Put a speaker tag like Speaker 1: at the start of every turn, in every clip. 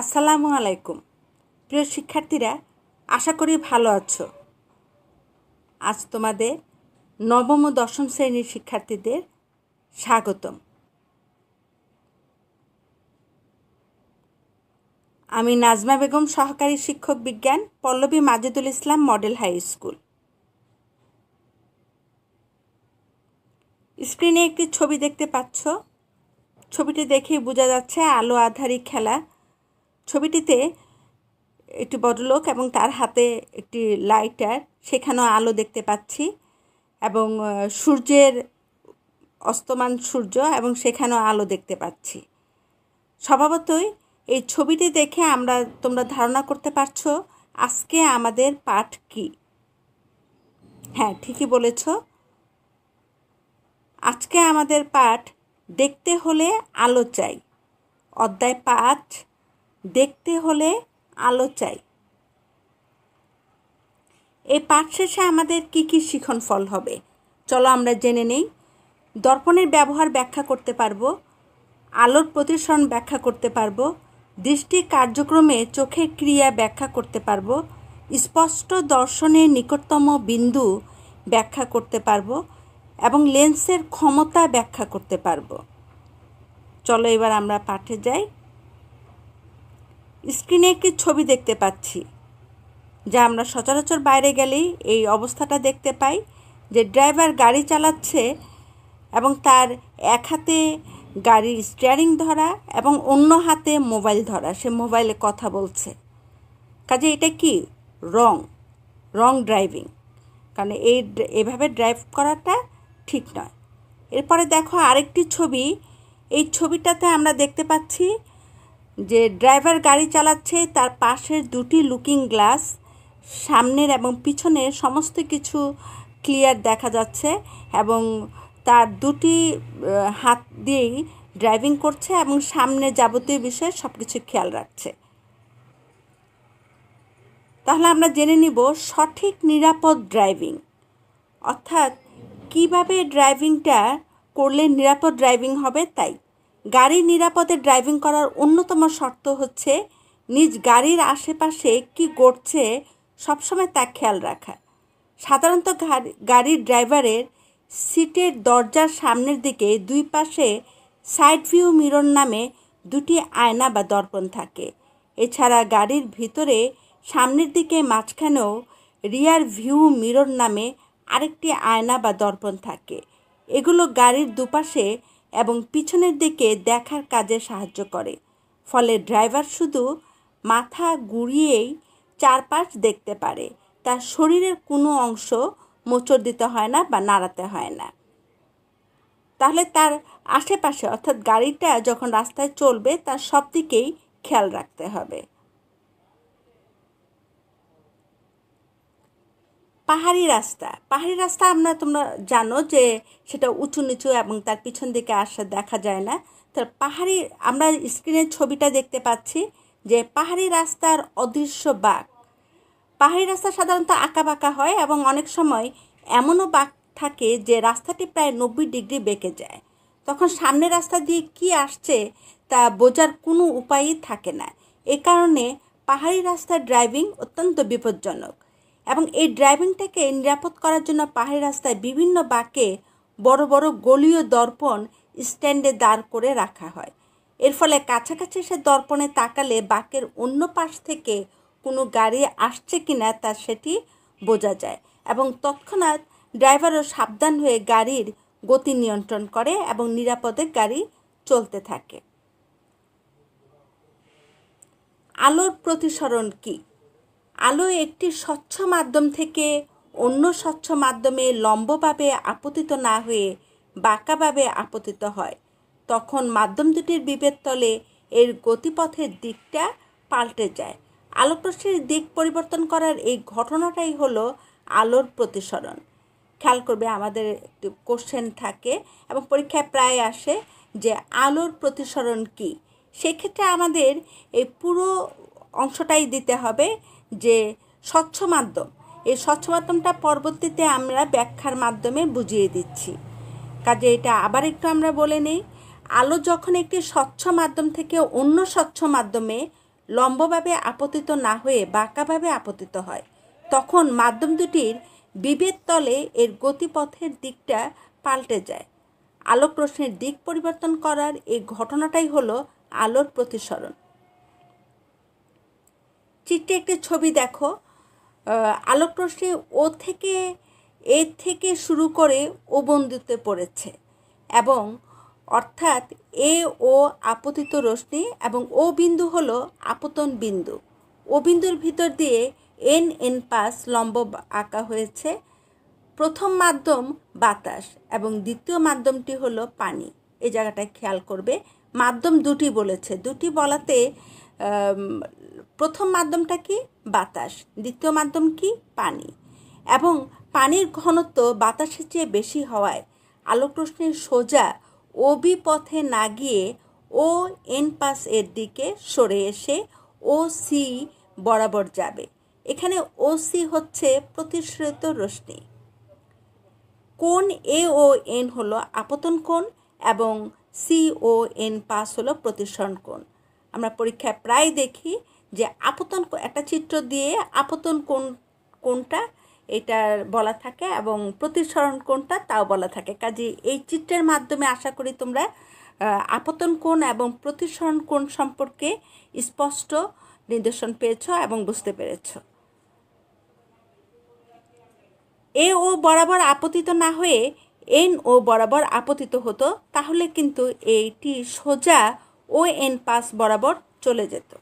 Speaker 1: আসসালামু আলাইকুম। প্রিয় শিক্ষার্থীরা, আশা করি ভালো আছো। আজ তোমাদের নবম ও দশম শ্রেণির শিক্ষার্থীদের স্বাগতম। আমি নাজমা বেগম, সহকারী শিক্ষক বিজ্ঞান, Pallabi Majedul Islam, model high school. স্ক্রিনে একটি ছবি দেখতে পাচ্ছ। ছবিটি দেখেই বোঝা যাচ্ছে আলো আধারি খেলা ছবিটিতে একটি বড়লোক এবং তার হাতে একটি লাইটার, সেখানেও আলো দেখতে পাচ্ছি এবং সূর্যের অস্তমান সূর্য এবং সেখানেও আলো দেখতে পাচ্ছি। স্বভাবতই এই ছবিটি দেখে আমরা, তোমরা ধারণা করতে পারছ আজকে আমাদের পাঠ কি। হ্যাঁ ঠিকই বলেছ। আজকে আমাদের পাঠ দেখতে হলে আলো চাই। অধ্যায় পাঠ দেখতে হলে আলো চাই। এই পাঠ শেষে আমাদের কি কি শিখন ফল হবে? চলো আমরা জেনে নেই। দর্পণের ব্যবহার ব্যাখ্যা করতে পারব, আলোর প্রতিসরণ ব্যাখ্যা করতে পারব, দৃষ্টি কার্যক্রমে চোখের ক্রিয়া ব্যাখ্যা করতে পারব, স্পষ্ট দর্শনের নিকটতম বিন্দু ব্যাখ্যা করতে পারব এবং লেন্সের ক্ষমতা ব্যাখ্যা করতে পারব। চলো এবার আমরা পাঠে যাই। স্ক্রিনে একটি ছবি দেখতে পাচ্ছি, যা আমরা সচরাচর বাইরে গেলেই এই অবস্থাটা দেখতে পাই, যে ড্রাইভার গাড়ি চালাচ্ছে এবং তার এক হাতে গাড়ির স্টিয়ারিং ধরা এবং অন্য হাতে মোবাইল ধরা। সে মোবাইলে কথা বলছে। কাজে এটা কি? রং রং ড্রাইভিং কারণ এই এভাবে ড্রাইভ করাটা ঠিক নয়। এরপরে দেখো আরেকটি ছবি। এই ছবিটাতে আমরা দেখতে পাচ্ছি যে ড্রাইভার গাড়ি চালাচ্ছে, তার পাশের দুটি লুকিং গ্লাস, সামনের এবং পিছনের সমস্ত কিছু ক্লিয়ার দেখা যাচ্ছে এবং তার দুটি হাত দিয়েই ড্রাইভিং করছে এবং সামনে যাবতীয় বিষয়ে সব কিছু খেয়াল রাখছে। তাহলে আমরা জেনে নিব সঠিক নিরাপদ ড্রাইভিং। অর্থাৎ কীভাবে ড্রাইভিংটা করলে নিরাপদ ড্রাইভিং হবে তাই। গাড়ির নিরাপদে ড্রাইভিং করার অন্যতম শর্ত হচ্ছে নিজ গাড়ির আশেপাশে কি ঘটছে সবসময় তা খেয়াল রাখা। সাধারণত গাড়ির ড্রাইভারের সিটের দরজার সামনের দিকে দুই পাশে সাইড ভিউ মিরর নামে দুটি আয়না বা দর্পণ থাকে। এছাড়া গাড়ির ভিতরে সামনের দিকে মাঝখানেও রিয়ার ভিউ মিরর নামে আরেকটি আয়না বা দর্পণ থাকে। এগুলো গাড়ির দুপাশে এবং পিছনের দিকে দেখার কাজে সাহায্য করে। ফলে ড্রাইভার শুধু মাথা ঘুরিয়েই চারপাশ দেখতে পারে। তার শরীরের কোনো অংশ মোচড় দিতে হয় না বা নাড়াতে হয় না। তাহলে তার আশেপাশে, অর্থাৎ গাড়িটা যখন রাস্তায় চলবে, তার সব দিকেই খেয়াল রাখতে হবে। পাহাড়ি রাস্তা। পাহাড়ি রাস্তা আমরা তোমরা জানো যে সেটা উঁচু নিচু এবং তার পিছন দিকে আসা দেখা যায় না। তার পাহাড়ি, আমরা স্ক্রিনের ছবিটা দেখতে পাচ্ছি যে পাহাড়ি রাস্তার অদৃশ্য বাঘ। পাহাড়ি রাস্তা সাধারণত আঁকা বাঁকা হয় এবং অনেক সময় এমনও বাঘ থাকে যে রাস্তাটি প্রায় নব্বই ডিগ্রি বেঁকে যায়। তখন সামনের রাস্তা দিয়ে কি আসছে তা বোঝার কোনো উপায়ই থাকে না। এ কারণে পাহাড়ি রাস্তার ড্রাইভিং অত্যন্ত বিপজ্জনক। এবং এই ড্রাইভিংটাকে নিরাপদ করার জন্য পাহাড়ি রাস্তায় বিভিন্ন বাঁকে বড় বড় গলীয় দর্পণ স্ট্যান্ডে দাঁড় করে রাখা হয়। এর ফলে কাছাকাছি সে দর্পণে তাকালে বাঁকের অন্য পাশ থেকে কোনো গাড়ি আসছে কি না তা সেটি বোঝা যায় এবং তৎক্ষণাৎ ড্রাইভারও সাবধান হয়ে গাড়ির গতি নিয়ন্ত্রণ করে এবং নিরাপদে গাড়ি চলতে থাকে। আলোর প্রতিসরণ কী? আলো একটি স্বচ্ছ মাধ্যম থেকে অন্য স্বচ্ছ মাধ্যমে লম্বভাবে আপতিত না হয়ে বাঁকাভাবে আপতিত হয়। তখন মাধ্যম দুটির বিভেদ তলে এর গতিপথের দিকটা পাল্টে যায়। আলোকরশ্মির দিক পরিবর্তন করার এই ঘটনাটাই হলো আলোর প্রতিসরণ। খেয়াল করবে, আমাদের একটি কোশ্চেন থাকে এবং পরীক্ষায় প্রায় আসে যে আলোর প্রতিসরণ কী? সেক্ষেত্রে আমাদের এই পুরো অংশটাই দিতে হবে যে স্বচ্ছ মাধ্যম। এই স্বচ্ছ মাধ্যমটা পরবর্তীতে আমরা ব্যাখ্যার মাধ্যমে বুঝিয়ে দিচ্ছি। কাজে এটা আবার একটু আমরা বলে নেই, আলো যখন একটি স্বচ্ছ মাধ্যম থেকে অন্য স্বচ্ছ মাধ্যমে লম্বভাবে আপতিত না হয়ে বাঁকাভাবে আপতিত হয়, তখন মাধ্যম দুটির বিভেদ তলে এর গতিপথের দিকটা পাল্টে যায়। আলোক রশ্মির দিক পরিবর্তন করার এই ঘটনাটাই হলো আলোর প্রতিসরণ। চিত্রে একটি ছবি দেখো। আলোক রশ্মি ও থেকে, এ থেকে শুরু করে ও বন্ধুতে পড়েছে এবং অর্থাৎ এ ও আপতিত রশ্মি এবং ও বিন্দু হল আপতন বিন্দু। ও বিন্দুর ভিতর দিয়ে এন এন পাস লম্ব আঁকা হয়েছে। প্রথম মাধ্যম বাতাস এবং দ্বিতীয় মাধ্যমটি হলো পানি। এই জায়গাটায় খেয়াল করবে। মাধ্যম দুটি বলেছে। দুটি বলাতে প্রথম মাধ্যমটা কি? বাতাস। দ্বিতীয় মাধ্যম কি? পানি। এবং পানির ঘনত্ব বাতাসের চেয়ে বেশি হওয়ায় আলোক রশ্মির সোজা ওবি পথে না গিয়ে ও এন পাস এর দিকে সরে এসে ও সি বরাবর যাবে। এখানে ও সি হচ্ছে প্রতিশ্রুত রশ্মি। কোন এ ও এন হলো আপতন কোণ এবং সি ও এন পাস হলো প্রতিসরণ কোণ। আমরা পরীক্ষায় প্রায় দেখি যে আপতন একটা চিত্র দিয়ে আপতন কোন, কোনটা এটা বলা থাকে এবং প্রতিসরণ কোনটা তাও বলা থাকে। কাজে এই চিত্রের মাধ্যমে আশা করি তোমরা আপতন কোণ এবং প্রতিসরণ কোণ সম্পর্কে স্পষ্ট নির্দেশন পেয়েছ এবং বুঝতে পেরেছ। এ ও বরাবর আপতিত না হয়ে এন ও বরাবর আপতিত হতো, তাহলে কিন্তু এইটি সোজা ও এন পাস বরাবর চলে যেত।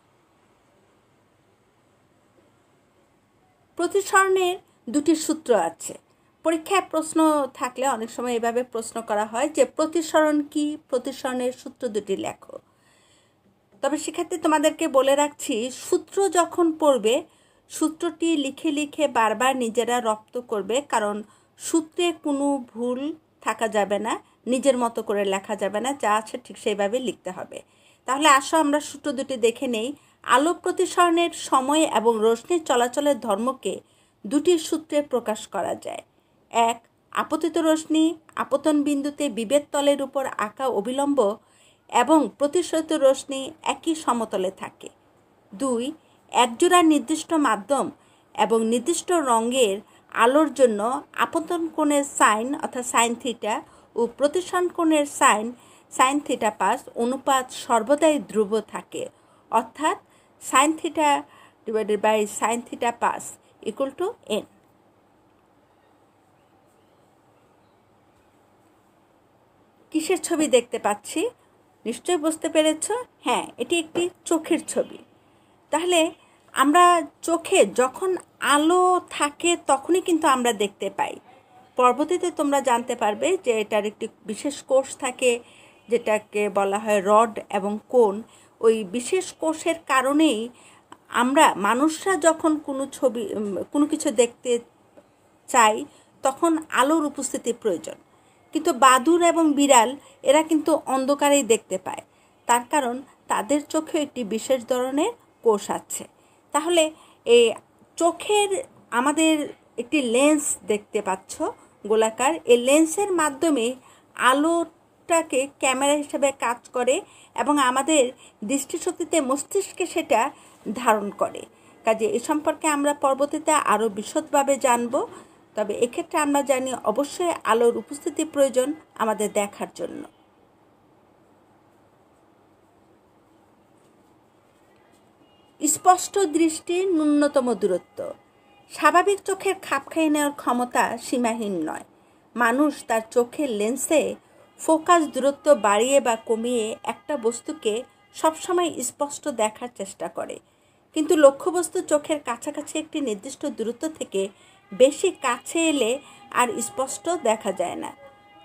Speaker 1: প্রতিসরণের দুটি সূত্র আছে। পরীক্ষায় প্রশ্ন থাকলে অনেক সময় এভাবে প্রশ্ন করা হয় যে, প্রতিসরণ কি? প্রতিসরণের সূত্র দুটি লেখো। তবে সেক্ষেত্রে তোমাদেরকে বলে রাখছি, সূত্র যখন পড়বে, সূত্রটি লিখে লিখে বারবার নিজেরা রপ্ত করবে, কারণ সূত্রে কোনো ভুল থাকা যাবে না। নিজের মতো করে লেখা যাবে না, যা আছে ঠিক সেইভাবে লিখতে হবে। তাহলে আসো আমরা সূত্র দুটি দেখে নেই। আলো প্রতিসরণের সময় এবং রশ্মির চলাচলের ধর্মকে দুটি সূত্রে প্রকাশ করা যায়। এক, আপতিত রশ্মি আপতন বিন্দুতে বিভেদ তলের উপর আঁকা অবিলম্ব এবং প্রতিশ্রুত রশ্মি একই সমতলে থাকে। দুই, একজোড়া নির্দিষ্ট মাধ্যম এবং নির্দিষ্ট রঙের আলোর জন্য আপতন কোণের সাইন অর্থাৎ সাইন থিটা ও প্রতিসরণ কোণের সাইন সাইন থিটা পাস অনুপাত সর্বদাই ধ্রুব থাকে। অর্থাৎ sine theta divided by sine theta pass equal to N কিসের ছবি দেখতে পাচ্ছি? নিশ্চয় বুঝতে পেরেছ? হ্যাঁ এটি একটি চোখের ছবি। তাহলে আমরা চোখে যখন আলো থাকে তখনই কিন্তু আমরা দেখতে পাই। পরবর্তীতে তোমরা জানতে পারবে যে এটার একটি বিশেষ কোর্স থাকে, যেটাকে বলা হয় রড এবং কোন ওই বিশেষ কোষের কারণেই আমরা, মানুষরা যখন কোনো ছবি কোনো কিছু দেখতে চাই, তখন আলোর উপস্থিতি প্রয়োজন। কিন্তু বাদুর এবং বিড়াল, এরা কিন্তু অন্ধকারেই দেখতে পায়। তার কারণ, তাদের চোখে একটি বিশেষ ধরনের কোষ আছে। তাহলে এই চোখের আমাদের একটি লেন্স দেখতে পাচ্ছ গোলাকার। এই লেন্সের মাধ্যমে আলোটাকে ক্যামেরা হিসেবে কাজ করে এবং আমাদের দৃষ্টিশক্তিতে মস্তিষ্কে সেটা ধারণ করে। কাজে এ সম্পর্কে আমরা পরবর্তীতে আরও বিশদভাবে জানব। তবে এক্ষেত্রে আমরা জানি অবশ্যই আলোর উপস্থিতি প্রয়োজন আমাদের দেখার জন্য। স্পষ্ট দৃষ্টির ন্যূনতম দূরত্ব। স্বাভাবিক চোখের খাপ খাইয়ে নেওয়ার ক্ষমতা সীমাহীন নয়। মানুষ তার চোখের লেন্সে ফোকাস দূরত্ব বাড়িয়ে বা কমিয়ে একটা বস্তুকে সবসময় স্পষ্ট দেখার চেষ্টা করে। কিন্তু লক্ষ্যবস্তু চোখের কাছাকাছি একটি নির্দিষ্ট দূরত্ব থেকে বেশি কাছে এলে আর স্পষ্ট দেখা যায় না।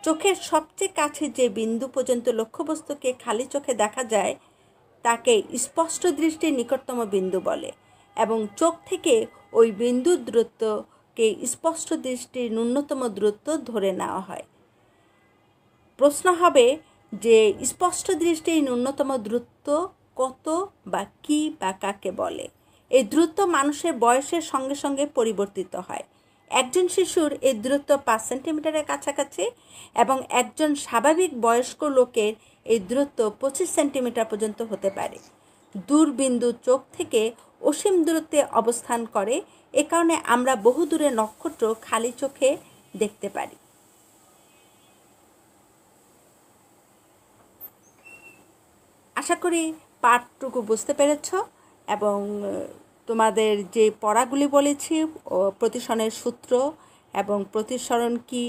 Speaker 1: চোখের সবচেয়ে কাছে যে বিন্দু পর্যন্ত লক্ষ্যবস্তুকে খালি চোখে দেখা যায়, তাকে স্পষ্ট দৃষ্টির নিকটতম বিন্দু বলে এবং চোখ থেকে ওই বিন্দুর দূরত্বকে স্পষ্ট দৃষ্টির ন্যূনতম দূরত্ব ধরে নেওয়া হয়। প্রশ্ন হবে যে স্পষ্ট দৃষ্টির ন্যূনতম দূরত্ব কত বা কি বা কাকে বলে? এই দ্রুত মানুষের বয়সের সঙ্গে সঙ্গে পরিবর্তিত হয়। একজন শিশুর এই দূরত্ব পাঁচ সেন্টিমিটারের কাছাকাছি এবং একজন স্বাভাবিক বয়স্ক লোকের এই দূরত্ব পঁচিশ সেন্টিমিটার পর্যন্ত হতে পারে। দূরবিন্দু চোখ থেকে অসীম দূরত্বে অবস্থান করে। এ কারণে আমরা বহু দূরে নক্ষত্র খালি চোখে দেখতে পারি। আশা করি পাঠটুকু বুঝতে পেরেছ এবং তোমাদের যে পড়াগুলি বলেছি, ও প্রতিসরণের সূত্র এবং প্রতিসরণ কি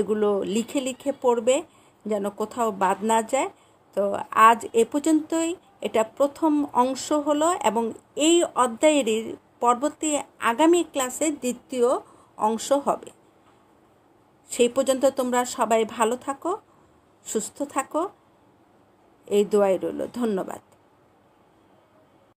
Speaker 1: এগুলো লিখে লিখে পড়বে যেন কোথাও বাদ না যায়। তো আজ এ পর্যন্তই। এটা প্রথম অংশ হলো এবং এই অধ্যায়েরই পরবর্তী আগামী ক্লাসে দ্বিতীয় অংশ হবে। সেই পর্যন্ত তোমরা সবাই ভালো থাকো, সুস্থ থাকো। এই দোয়াই রইল। ধন্যবাদ।